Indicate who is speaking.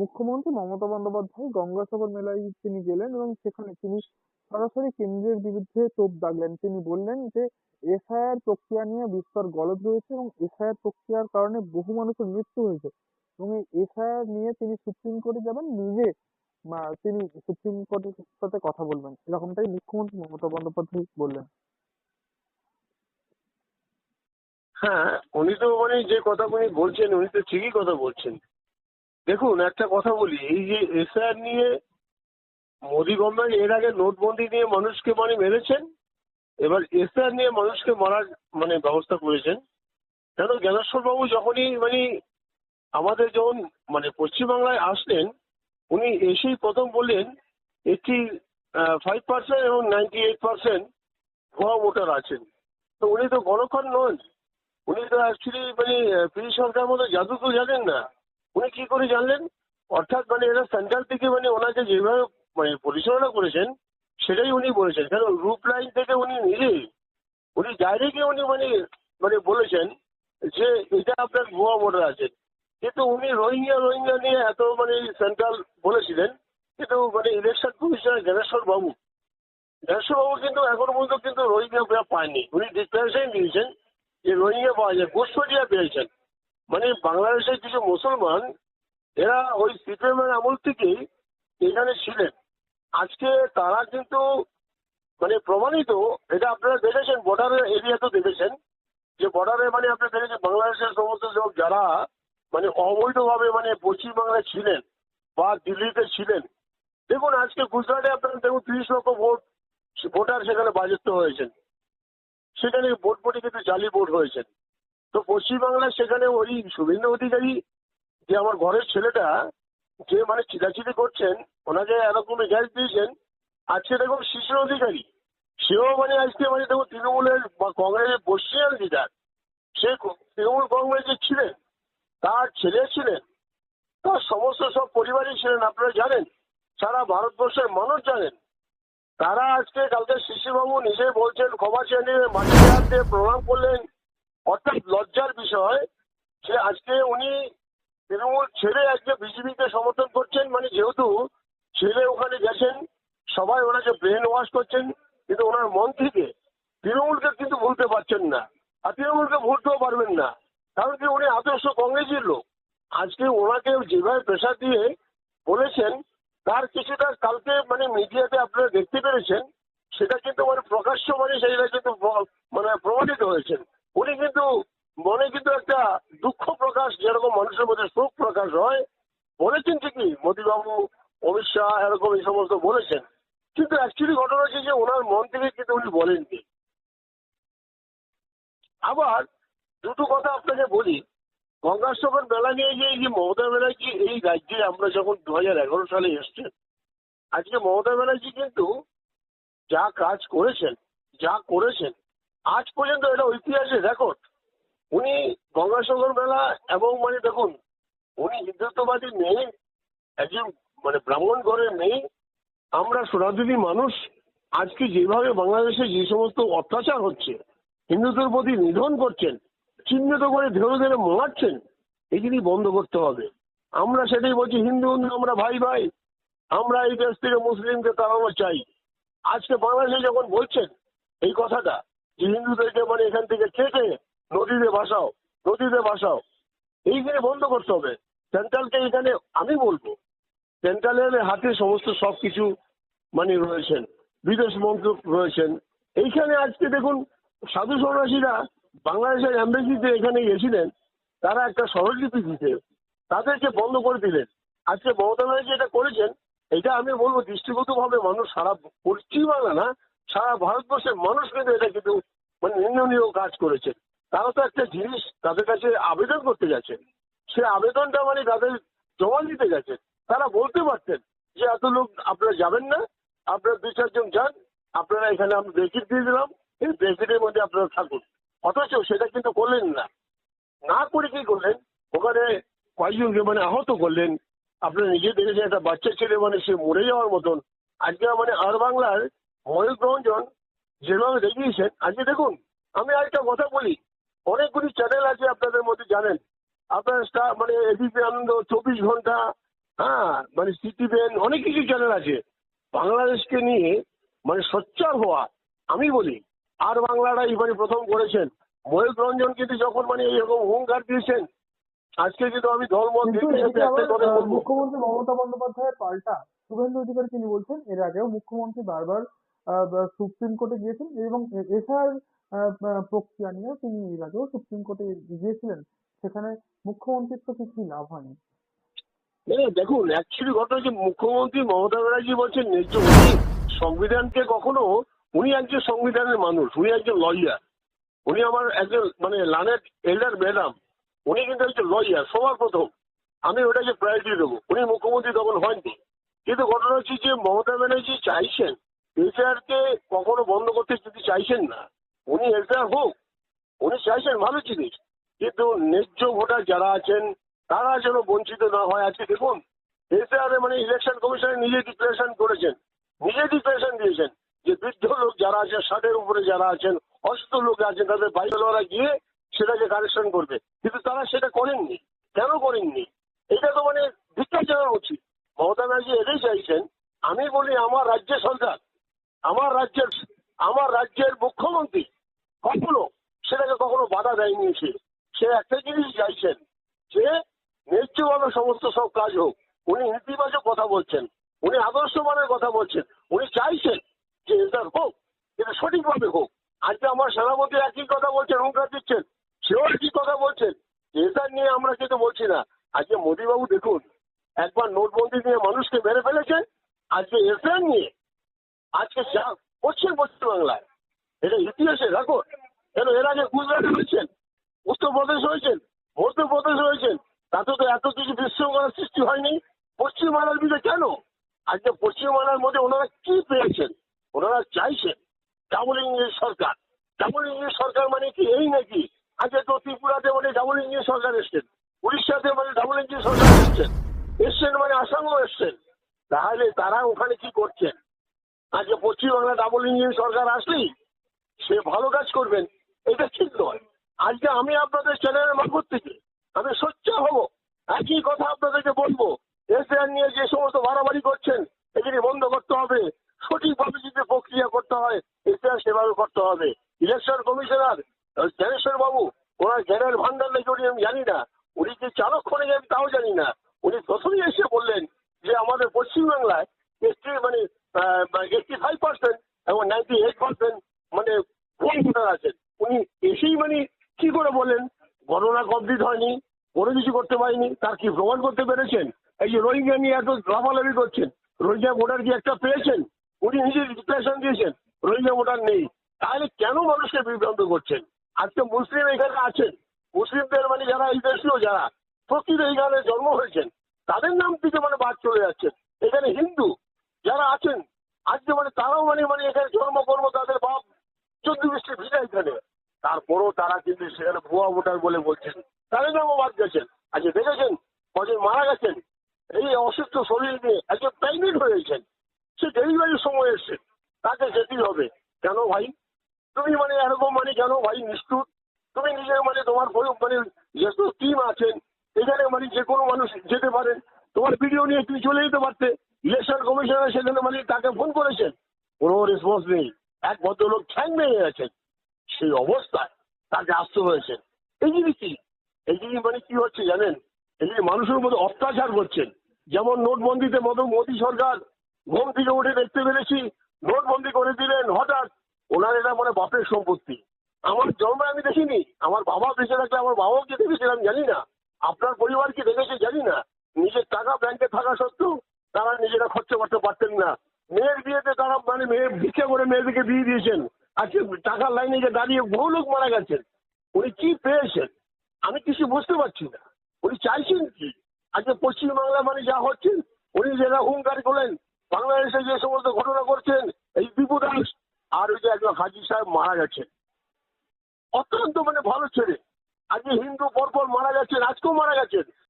Speaker 1: মুখ্যমন্ত্রী মমতা বন্দ্যোপাধ্যায়, গঙ্গাসাগর মেলায় তিনি গেলেন এবং সেখানে তিনি সরাসরি কেন্দ্রের বিরুদ্ধে তোপ দাগলেন। তিনি বললেন যে এসআইআর প্রক্রিয়া নিয়ে বিস্তর গলদ রয়েছে এবং এসআইআর প্রক্রিয়ার কারণে বহু মানুষের মৃত্যু হয়েছে। এবং এই এসআইআর নিয়ে তিনি সুপ্রিম কোর্টে যাবেন, নিজে তিনি সুপ্রিম কোর্টের সাথে কথা বলবেন। এরকমটাই মুখ্যমন্ত্রী মমতা বন্দ্যোপাধ্যায় বললেন।
Speaker 2: হ্যাঁ উনি তো মানে যে কথাগুলি বলছেন, উনি তো ঠিকই কথা বলছেন। দেখুন, একটা কথা বলি, এই যে এসআর নিয়ে মোদি গভর্নমেন্ট এর আগে নোটবন্দি নিয়ে মানুষকে মানে মেরেছেন, এবার এসআর নিয়ে মানুষকে মারার মানে ব্যবস্থা করেছেন। কেন? জ্ঞানেশ্বরবাবু যখনই মানে আমাদের যখন মানে পশ্চিমবাংলায় আসলেন, উনি এসেই প্রথম বললেন এইটি ফাইভ পার্সেন্ট এবং নাইনটি এইট পার্সেন্ট ভুয়া ভোটার আছেন। তো উনি তো গণক্ষণ নন উনি তো অ্যাকচুয়ালি মানে পিডি সরকার মতো জাদু তো জানেন না। উনি কি করে জানলেন? অর্থাৎ মানে এরা সেন্ট্রাল থেকে মানে ওনাকে যেভাবে মানে পরিচালনা করেছেন, সেটাই উনি বলেছেন। কারণ রুট লাইন থেকে উনি নিজেই উনি ডাইরেক্টলি উনি মানে মানে বলেছেন যে এটা আপনার ভুয়া ভোটার আছেন কিন্তু উনি রোহিঙ্গা রোহিঙ্গা নিয়ে এত মানে সেন্ট্রাল বলেছিলেন, কিন্তু মানে ইলেকশন কমিশনার জ্ঞানেশ্বর বাবু। জ্ঞানেশ্বর বাবু কিন্তু এখনও পর্যন্ত কিন্তু রোহিঙ্গা পায়নি। উনি ডিক্লারেশন দিয়েছেন যে রোহিঙ্গা পাওয়া যায়, ঘুষপটিয়া পেয়েছেন। বাংলাদেশের কিছু মুসলমান, এরা ওই সিপিএমের আমল থেকেই এখানে ছিলেন। আজকে তারা কিন্তু মানে প্রমাণিত, এটা আপনারা দেখেছেন বর্ডারের এরিয়াতেও দেখেছেন, যে বর্ডারে মানে আপনারা দেখেছেন, বাংলাদেশের সমস্ত লোক যারা মানে অবৈধভাবে মানে পশ্চিমবাংলায় ছিলেন বা দিল্লিতে ছিলেন। দেখুন, আজকে গুজরাটে আপনারা দেখুন, তিরিশ লক্ষ ভোট, ভোটার সেখানে বাজেপ্ত হয়েছেন। সেখানে ভোট ভোটে কিন্তু জালি ভোট হয়েছেন। তো পশ্চিমবাংলায় সেখানে ওই শুভেন্দু অধিকারী যে আমার ঘরের ছেলেটা, যে মানে চিলাচিলি করছেন, ওনাকে এরকম গ্যাস দিয়েছেন, আজকে দেখুন শিশির অধিকারী, সেও মানে আজকে মানে দেখুন তৃণমূলের কংগ্রেসের বর্ষিয়ান লিডার সে তৃণমূল কংগ্রেসে ছিলেন, তার ছেলে ছিলেন, তার সমস্ত সব পরিবারই ছিলেন, আপনারা জানেন, সারা ভারতবর্ষের মানুষ জানেন, তারা আজকে কালকে শিশিরবাবু নিজে বলছেন ক্ষমা চেয়ে নিয়ে দিয়ে প্রণাম করলেন অর্থাৎ লজ্জার বিষয়, যে আজকে উনি তৃণমূল ছেড়ে আজকে বিজেপিকে সমর্থন করছেন মানে যেহেতু ছেলে ওখানে গেছেন, সবাই ওনাকে ব্রেন ওয়াশ করছেন, কিন্তু ওনার মন থেকে তৃণমূলকে কিন্তু ভুলতে পারছেন না। আর তৃণমূলকে ভুলতেও পারবেন না, কারণ কি উনি আদর্শ কংগ্রেসের লোক। আজকে ওনাকে যেভাবে প্রেশার দিয়ে বলেছেন, তার কিছুটা কালকে মানে মিডিয়াতে আপনারা দেখতে পেরেছেন, সেটা কিন্তু মানে প্রকাশ্য মানে সেটা কিন্তু মানে প্রমাণিত হয়েছেন উনি কিন্তু মনে কিন্তু একটা দুঃখ প্রকাশ, যেরকম মানুষের মধ্যে শোক প্রকাশ হয়, বলেছেন ঠিকই, মোদীবাবু, অমিত শাহ এরকম এই সমস্ত বলেছেন। কিন্তু অ্যাকচুয়ালি ঘটনা হচ্ছে যে ওনার মন থেকে কিন্তু উনি বলেননি। আবার দুটো কথা আপনাকে বলি, গঙ্গাসাগর মেলা নিয়ে যে এই যে মমতা ব্যানার্জি, এই রাজ্যে আমরা যখন দু হাজার এগারো সালে এসছেন, আজকে মমতা ব্যানার্জি কিন্তু যা কাজ করেছেন, যা করেছেন আজ পর্যন্ত এটা ঐতিহাসিক রেকর্ড উনি গঙ্গাসাগর মেলা এবং মানে দেখুন, উনি হিন্দুত্ববাদী নেই, একজন মানে ব্রাহ্মণ ঘরের নেই। আমরা সনাতনী মানুষ, আজকে যেভাবে বাংলাদেশে যে সমস্ত অত্যাচার হচ্ছে, হিন্দুদের প্রতি নিধন করছেন, চিহ্নিত করে ধরে ধরে মারছেন, এগুলি বন্ধ করতে হবে। আমরা সেটাই বলছি, হিন্দু হিন্দু, আমরা ভাই ভাই, আমরা এই দেশ থেকে মুসলিমকে তাড়ানো চাই। আজকে বাংলাদেশে যখন বলছেন এই কথাটা হিন্দুদেরকে মানে এখান থেকে কেটে নদীতে ভাসাও নদীতে ভাসাও। এইখানে বন্ধ করতে হবে। সেন্ট্রালকে এখানে আমি বলব, সেন্ট্রালের হাতে সমস্ত সব কিছু মানে রয়েছেন, বিদেশ মন্ত্রক রয়েছেন। এইখানে আজকে দেখুন, সাধু সন্ন্যাসীরা বাংলাদেশের অ্যাম্বাসিতে এখানে গেছিলেন, তারা একটা স্বরলিপি দিতে, তাদেরকে বন্ধ করে দিলেন। আজকে মমতা ব্যানার্জি এটা করেছেন, এটা আমি বলব দৃষ্টিগতভাবে মানুষ সারা পশ্চিমবাংলা না সারা ভারতবর্ষের মানুষ কিন্তু এটা কিন্তু মানে নিন্দনীয় কাজ করেছেন তারা তো একটা জিনিস তাদের কাছে আবেদন করতে গেছেন সে আবেদনটা মানে তাদের জমা দিতে গেছেন তারা বলতে পারতেন যে, এত লোক আপনারা যাবেন না, আপনারা দু চারজন যান, আপনারা এখানে আমি ব্রেকিট দিয়ে দিলাম, এই ব্রেকিটের মধ্যে আপনারা থাকুন। অথচ সেটা কিন্তু করলেন না। না করে কি করলেন? ওখানে কয়েকজনকে মানে আহত করলেন। আপনারা নিজে দেখেছেন, একটা বাচ্চা ছেলে মানে সে মরে যাওয়ার মতন। আজকে মানে আর বাংলার ময়ূর রঞ্জন যেভাবে দেখিয়েছেন আজকে দেখুন আমি আরেকটা কথা বলি। অনেকগুলি চ্যানেল আছে আপনাদের মধ্যে জানেন? আপনার স্টার মানে এবিপি আনন্দ চব্বিশ ঘণ্টা হ্যাঁ মানে সিটিভেন অনেক কিছু চ্যানেল আছে। বাংলাদেশকে নিয়ে মানে সোচ্চার হওয়া আমি বলি আর বাংলাটা মানে প্রথম করেছেন। ময়ূর রঞ্জন কিন্তু যখন মানে এরকম হুঙ্কার দিয়েছেন আজকে কিন্তু আমি ধর্ম
Speaker 1: মুখ্যমন্ত্রী মমতা বন্দ্যোপাধ্যায়ের পাল্টা শুভেন্দু অধিকারী তিনি বলছেন এর আগেও মুখ্যমন্ত্রী বারবার বা- সুপ্রিম কোর্টে গিয়েছেন এবং এসআর প্রক্রিয়া নিয়ে তিনি এর আগেও সুপ্রিম কোর্টে গিয়েছিলেন। সেখানে মুখ্যমন্ত্রীর তো কিছুই লাভ হয়নি।
Speaker 2: দেখুন অ্যাকচুয়ালি ঘটনা হচ্ছে মুখ্যমন্ত্রী মমতা ব্যানার্জি বলছেন সংবিধানকে কখনো, উনি একজন সংবিধানের মানুষ, উনি একজন লয়ার উনি আমার একজন মানে লানের এল্ডার ম্যাডাম উনি কিন্তু একজন লয়ার সবার প্রথম। আমি ওটাকে প্রায়োরিটি দেবো। উনি মুখ্যমন্ত্রী তখন হয়নি। কিন্তু ঘটনা হচ্ছে যে মমতা ব্যানার্জি চাইছেন এসআরকে কখনো বন্ধ করতে যদি চাইছেন না, উনি এসআর হোক, উনি চাইছেন ভালো জিনিস। কিন্তু ন্যায্য ভোটার যারা আছেন, তারা যেন বঞ্চিত না হয়। আজকে দেখুন এসআর মানে ইলেকশন কমিশনে নিজে ডিক্লারেশন করেছেন, নিজে ডিক্লারেশন দিয়েছেন যে বৃদ্ধ লোক যারা আছে, ষাটের উপরে যারা আছেন, অসুস্থ লোক আছেন, তাদের বাইরেওয়ালা গিয়ে সেটাকে কারেকশন করবে। কিন্তু তারা সেটা করেননি। কেন করেননি? এটা তো মানে ধিক্কার জানা উচিত। মমতা ব্যানার্জি এটাই চাইছেন, আমি বলি আমার রাজ্য সরকার আমার রাজ্যের আমার রাজ্যের মুখ্যমন্ত্রী কখনো সেটাকে কখনো বাধা দেয়নি সে। সে একটা জিনিস চাইছেন যে ন্যায্যভাবে সমস্ত সব কাজ হোক। উনি ইতিবাচক কথা বলছেন, উনি আদর্শমানের কথা বলছেন, উনি চাইছেন যে এটা হোক কিন্তু সঠিকভাবে হোক। আজকে আমার সেনাপতি একই কথা বলছেন, হুঙ্কার দিচ্ছেন, সেও একই কথা বলছেন। এটা নিয়ে আমরা কিন্তু বলছি না। আজকে মোদীবাবু দেখুন, একবার নোটবন্দি নিয়ে মানুষকে মেরে ফেলেছে আজকে এসআর নিয়ে আজকে যা করছেন পশ্চিমবাংলায়, এটা ইতিহাসে রাখো কেন এর আগে গুজরাটে হয়েছেন, উত্তরপ্রদেশ হয়েছেন, মধ্যপ্রদেশ হয়েছেন, তাতে তো এত কিছু বিশৃঙ্খলার সৃষ্টি হয়নি। পশ্চিমবাংলার বিরুদ্ধে কেন? আজকে পশ্চিমবাংলার মধ্যে ওনারা কি পেয়েছেন? ওনারা চাইছেন ডাবল ইঞ্জিন সরকার। ডাবল ইঞ্জিন সরকার মানে কি? এই নাকি? আজকে তো ত্রিপুরাতে মানে ডাবল ইঞ্জিন সরকার এসছেন, উড়িষ্যাতে মানে ডাবল ইঞ্জিন সরকার এসছেন এসছেন মানে আসামও এসছেন। তাহলে তারা ওখানে কি করছেন? আজকে পশ্চিমবাংলা ডাবল ইঞ্জিন সরকার আসলেই সে ভালো কাজ করবেন, এটা ঠিক নয়। আজকে আমি আপনাদের চ্যানেলের মারফত থেকে, আমি সোচ্চার হব, একই কথা আপনাদেরকে বলব এসআর নিয়ে যে সমস্ত বাড়াবাড়ি করছেন, এগুলি বন্ধ করতে হবে, সঠিকভাবে যদি প্রক্রিয়া করতে হয় এসআর সেভাবে করতে হবে। ইলেকশন কমিশনার জ্ঞানেশ্বর বাবু, ওনার জ্ঞানের ভান্ডার নাকি উনি আমি জানি না, উনি যে চালক খনে আমি তাও জানি না। উনি প্রথমেই এসে বললেন যে আমাদের পশ্চিমবাংলায় মানে এইটটি পার্সেন্ট এবং নাইনটি এইট পার্সেন্ট মানে ভোটার আছেন? উনি এসেই মানে কি করে বলেন? গণনা কমপ্লিট হয়নি, কোনো কিছু করতে পারেনি, তার কি প্রমাণ করতে পেরেছেন? এই যে রোহিঙ্গা নিয়ে এত লাফালাফি করছেন, রোহিঙ্গা ভোটার কি একটা পেয়েছেন? উনি নিজে ডিক্লারেশন দিয়েছেন, রোহিঙ্গা ভোটার নেই। তাহলে কেন মানুষকে বিভ্রান্ত করছেন? আজকে মুসলিম এখানে আছেন। মুসলিমদের মানে যারা এই দেশীয় যারা, প্রকৃত এখানে জন্ম হয়েছেন, তাদের নাম থেকে মানে বাদ চলে যাচ্ছেন। এখানে হিন্দু যারা আছেন, আজকে মানে তারাও মানে মানে এখানে জন্মকর্ম, তাদের বাপ চোদ্দ বৃষ্টি ভিজা এখানে। তারপরও তারা কিন্তু সেখানে ভুয়া ভোটার বলে বলছেন। তাদের নামও বাদ গেছেন। আজকে দেখেছেন, কজন মারা গেছেন? এই অসুস্থ শরীর নিয়ে একজন প্রেগনেন্ট হয়েছেন সে ডেলিভারির সময় এসছে। তাকে যেতেই হবে। কেন ভাই? তুমি মানে এরকম মানে কেন ভাই? নিষ্ঠুর। তুমি নিজে মানে তোমার মানে যত টিম আছেন, এখানে মানে যে কোনো মানুষ যেতে পারেন তোমার ভিডিও নিয়ে তুমি চলে যেতে পারতে। ইলেকশন কমিশনার সেখানে মানে তাকে ফোন করেছেন। কোনো রেসপন্স নেই। এক ভদ্রলোক ঠ্যাং ভেঙে গেছেন। সেই অবস্থায় তাকে আসতে হয়েছে। এই জিনিস কি? এই জিনিস মানে কি হচ্ছে জানেন? এই মানুষের মধ্যে অত্যাচার করছেন। যেমন নোটবন্দিতে মতো মোদী সরকার ঘুম থেকে উঠে দেখতে পেরেছি, নোটবন্দি করে দিলেন হঠাৎ। ওনার এটা মানে বাপের সম্পত্তি। আমার জন্মে আমি দেখিনি। আমার বাবা বেঁচে থাকলে আমার বাবাও কি দেখেছিলাম জানি না। আপনার পরিবার কি দেখেছে জানি না। নিজের টাকা ব্যাংকে থাকা সত্ত্বেও তারা নিজেরা খরচা করতে পারতেন না। মেয়ের বিয়েতে তারা মানে মেয়ে ভিক্ষা করে মেয়েদেরকে বিয়ে দিয়েছেন। আজকে টাকার লাইনে গিয়ে দাঁড়িয়ে বহু লোক মারা গেছেন। উনি কি পেয়েছেন? আমি কিছু বুঝতে পারছি না। উনি চাইছেন কি? আজকে পশ্চিমবাংলা মানে যা হচ্ছেন উনি যেটা হুঙ্কার করলেন, বাংলাদেশে যে সমস্ত ঘটনা করছেন এই বিপু আর ওই যে একজন হাজি সাহেব মারা গেছেন। অত্যন্ত মানে ভালো ছেলে। আজকে হিন্দু পরপর মারা গেছেন, আজকেও মারা গেছেন।